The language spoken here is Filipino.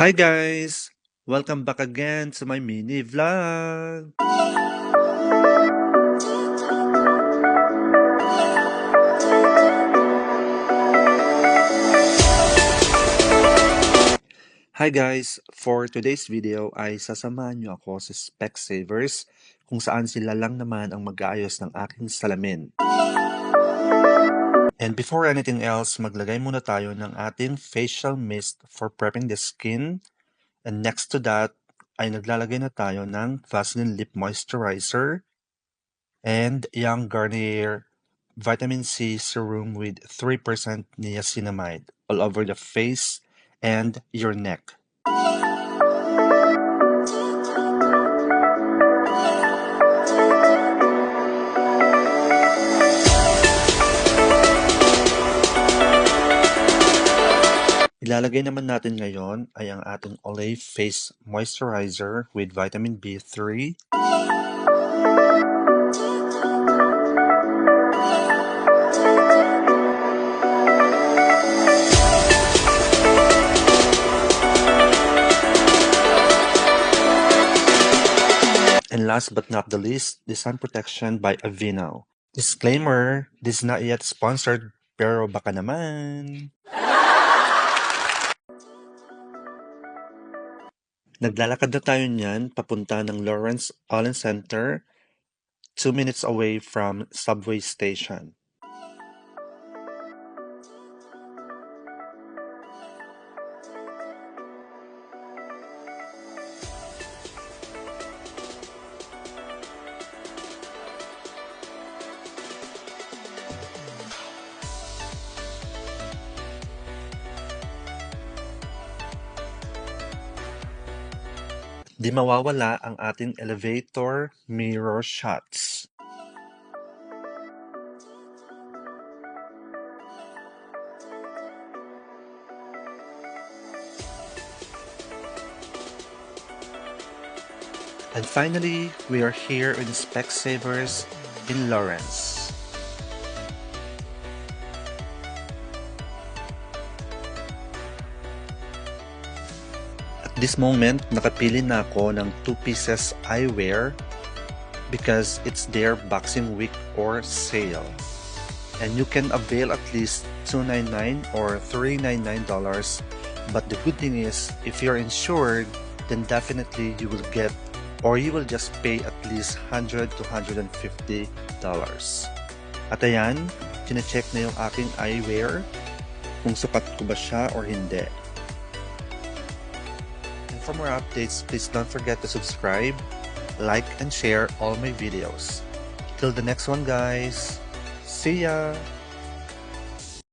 Hi guys! Welcome back again to my mini vlog! Hi guys! For today's video ay sasamahan niyo ako sa Specsavers kung saan sila lang naman ang mag-aayos ng aking salamin. And before anything else, maglagay muna tayo ng ating facial mist for prepping the skin. And next to that, ay naglalagay na tayo ng Vaseline Lip Moisturizer and Young Garnier Vitamin C Serum with 3% niacinamide all over the face and your neck. Ilalagay naman natin ngayon ay ang ating Olay Face Moisturizer with Vitamin B3 And last but not the least, the sun protection by Aveeno. Disclaimer, this is not yet sponsored, pero baka naman. Naglalakad na tayo niyan papunta ng Lawrence Allen Center, 2 minutes away from subway station. Di mawawala ang ating elevator mirror shots. And finally, we are here in Specsavers in Lawrence. This moment, nakapili na ako ng 2 pieces eyewear because it's their Boxing Week or sale. And you can avail at least $299 or $399 but the good thing is if you're insured then definitely you will get or you will just pay at least 100 to 150 dollars. At ayan, chinecheck na yung aking eyewear kung sapat ko ba siya or hindi. For more updates, please don't forget to subscribe, like, and share all my videos. Till the next one guys, see ya!